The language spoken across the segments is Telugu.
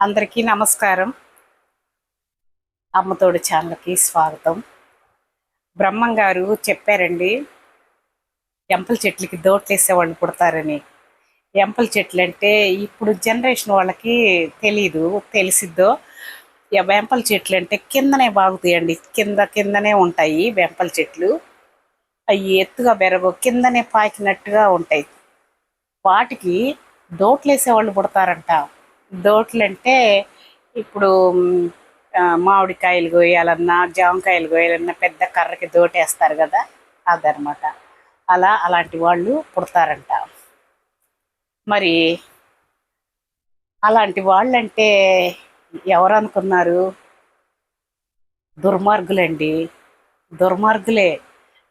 అందరికీ నమస్కారం. అమ్మతోడు ఛానల్కి స్వాగతం. బ్రహ్మం గారు చెప్పారండి ఎంపల చెట్లకి దోట్లేసేవాళ్ళు పుడతారని. ఎంపల చెట్లు అంటే ఇప్పుడు జనరేషన్ వాళ్ళకి తెలీదు తెలిసిద్దో. వెంపల చెట్లు అంటే కిందనే బాగుతాయండి కింద కిందనే ఉంటాయి వెంపల చెట్లు. అవి ఎత్తుగా బెరగో కిందనే పాకినట్టుగా ఉంటాయి. వాటికి దోట్లేసే వాళ్ళు పుడతారంట. దోట్లు అంటే ఇప్పుడు మామిడికాయలు కోయాలన్నా జామకాయలు కోయాలన్నా పెద్ద కర్రకి దోటేస్తారు కదా అదనమాట అలా అలాంటి వాళ్ళు పుడతారంట. మరి అలాంటి వాళ్ళంటే ఎవరు అనుకున్నారు దుర్మార్గులండి. దుర్మార్గులే.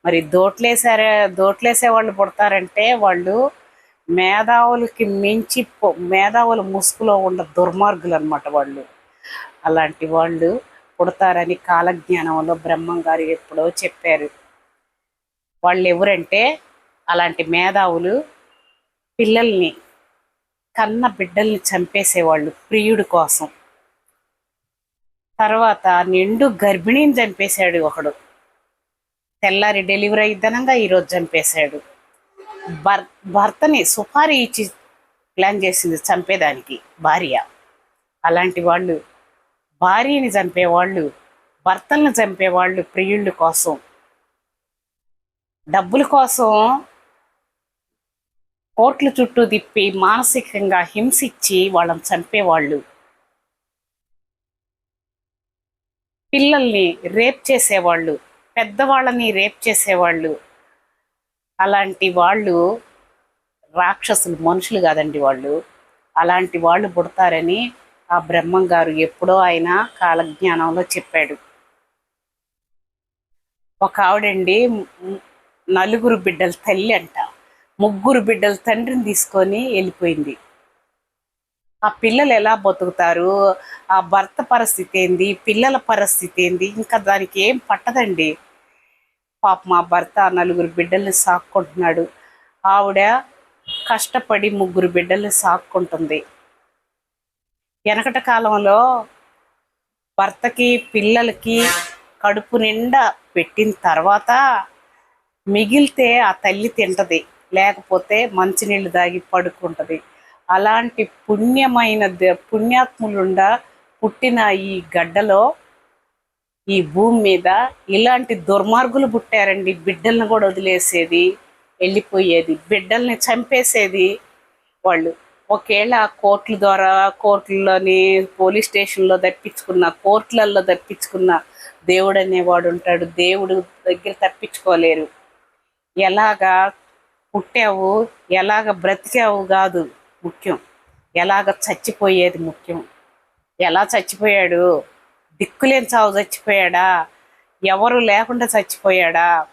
మరి దోట్లేసారే దోట్లేసే వాళ్ళు పుడతారంటే వాళ్ళు మేధావులకి మించి మేధావుల ముసుగులో ఉన్న దుర్మార్గులు అనమాట వాళ్ళు. అలాంటి వాళ్ళు పుడతారని కాలజ్ఞానంలో బ్రహ్మం గారు ఎప్పుడో చెప్పారు. వాళ్ళు ఎవరంటే అలాంటి మేధావులు పిల్లల్ని కన్న బిడ్డల్ని చంపేసేవాళ్ళు ప్రియుడి కోసం. తర్వాత నిండు గర్భిణీని చంపేశాడు ఒకడు. తెల్లారి డెలివరీ అయిద్దనంగా ఈరోజు చంపేశాడు. భర్ భర్తని సుపారీ ఇచ్చి ప్లాన్ చేసింది చంపేదానికి భార్య. అలాంటి వాళ్ళు భార్యని చంపేవాళ్ళు భర్తలను చంపేవాళ్ళు ప్రియుళ్ళ కోసం. డబ్బుల కోసం కోట్లు చుట్టూ తిప్పి మానసికంగా హింసించి వాళ్ళని చంపేవాళ్ళు. పిల్లల్ని రేప్ చేసేవాళ్ళు పెద్దవాళ్ళని రేప్ చేసేవాళ్ళు. అలాంటి వాళ్ళు రాక్షసులు మనుషులు కాదండి వాళ్ళు. అలాంటి వాళ్ళు పుడతారని ఆ బ్రహ్మం గారు ఎప్పుడో ఆయన కాలజ్ఞానంలో చెప్పాడు. ఒక ఆవిడండి నలుగురు బిడ్డల తల్లి అంట. ముగ్గురు బిడ్డల తండ్రిని తీసుకొని వెళ్ళిపోయింది. ఆ పిల్లలు ఎలా బతుకుతారు? ఆ భర్త పరిస్థితి ఏంది? పిల్లల పరిస్థితి ఏంది? ఇంకా దానికి ఏం పట్టదండి. పాప మా భర్త నలుగురు బిడ్డల్ని సాక్కుంటున్నాడు. ఆవిడ కష్టపడి ముగ్గురు బిడ్డల్ని సాక్కుంటుంది. వెనకట కాలంలో భర్తకి పిల్లలకి కడుపు నిండా పెట్టిన తర్వాత మిగిలితే ఆ తల్లి తింటది. లేకపోతే మంచినీళ్ళు దాగి పడుకుంటుంది. అలాంటి పుణ్యమైన పుణ్యాత్ములుండా పుణ్యాత్ములుండ పుట్టిన ఈ గడ్డలో ఈ భూమి మీద ఇలాంటి దుర్మార్గులు పుట్టారండి. బిడ్డల్ని కూడా వదిలేసేది వెళ్ళిపోయేది. బిడ్డల్ని చంపేసేది వాళ్ళు. ఒకేళ కోర్టుల ద్వారా కోర్టుల్లోని పోలీస్ స్టేషన్లో తప్పించుకున్న కోర్టులలో తప్పించుకున్న దేవుడు అనేవాడు ఉంటాడు. దేవుడు దగ్గర తప్పించుకోలేరు. ఎలాగా పుట్టావు ఎలాగ బ్రతికావు కాదు ముఖ్యం. ఎలాగ చచ్చిపోయేది ముఖ్యం. ఎలా చచ్చిపోయాడు? దిక్కులేని చావు చచ్చిపోయాడా? ఎవరు లేకుండా చచ్చిపోయాడా?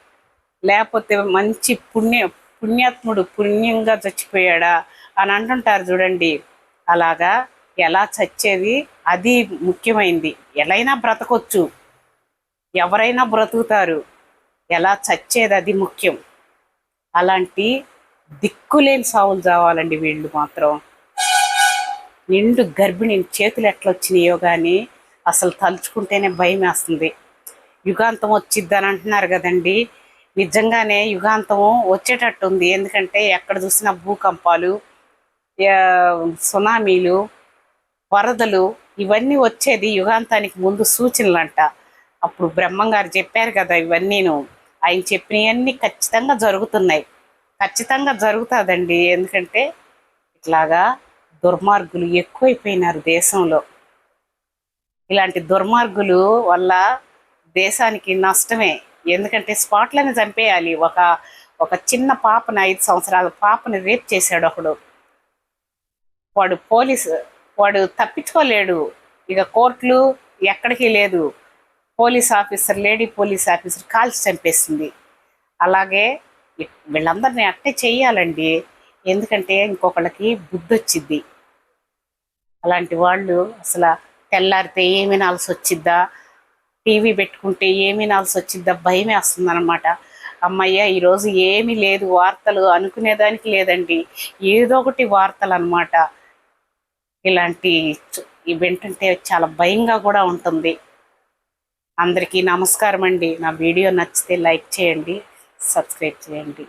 లేకపోతే మంచి పుణ్య పుణ్యాత్ముడు పుణ్యంగా చచ్చిపోయాడా? అని అంటుంటారు చూడండి. అలాగా ఎలా చచ్చేది? అది ముఖ్యమైంది. ఎలైనా బ్రతకొచ్చు. ఎవరైనా బ్రతుకుతారు. ఎలా చచ్చేది? అది ముఖ్యం. అలాంటి దిక్కులేని సావులు చావాలండి వీళ్ళు మాత్రం. నిండు గర్భిణి చేతులు ఎట్లా వచ్చినాయో కానీ అసలు తలుచుకుంటేనే భయం వేస్తుంది. యుగాంతం వచ్చిద్దని అంటున్నారు కదండి. నిజంగానే యుగాంతం వచ్చేటట్టుంది. ఎందుకంటే ఎక్కడ చూసినా భూకంపాలు సునామీలు వరదలు ఇవన్నీ వచ్చేది యుగాంతానికి ముందు సూచనలు అంట అప్పుడు బ్రహ్మంగారు చెప్పారు కదా ఇవన్నీను. ఆయన చెప్పినవన్నీ ఖచ్చితంగా జరుగుతున్నాయి. ఖచ్చితంగా జరుగుతుందండి. ఎందుకంటే ఇట్లాగా దుర్మార్గులు ఎక్కువైపోయినారు దేశంలో. ఇలాంటి దుర్మార్గులు వల్ల దేశానికి నష్టమే. ఎందుకంటే స్పాట్లను చంపేయాలి. ఒక ఒక చిన్న పాపని ఐదు సంవత్సరాల పాపని రేప్ చేశాడు ఒకడు వాడు పోలీసు వాడు తప్పించుకోలేడు. ఇక కోర్టులు ఎక్కడికి లేదు. Police officer lady police officer కాల్చి చంపేసింది. అలాగే వీళ్ళందరినీ అట్టే చేయాలండి. ఎందుకంటే ఇంకొకళ్ళకి బుద్ధి వచ్చింది అలాంటి వాళ్ళు అసలు తెల్లారితే ఏమి వినాల్సి వచ్చిద్దా? టీవీ పెట్టుకుంటే ఏమి వినాల్సి వచ్చిద్దా? భయం వస్తుందన్నమాట. అమ్మయ్య ఈరోజు ఏమీ లేదు. వార్తలు అనుకునేదానికి లేదండి. ఏదో ఒకటి వార్తలు అన్నమాట ఇలాంటి వింటుంటే చాలా భయంగా కూడా ఉంటుంది. అందరికీ నమస్కారం అండి నా వీడియో నచ్చితే లైక్ చేయండి సబ్స్క్రైబ్ చేయండి.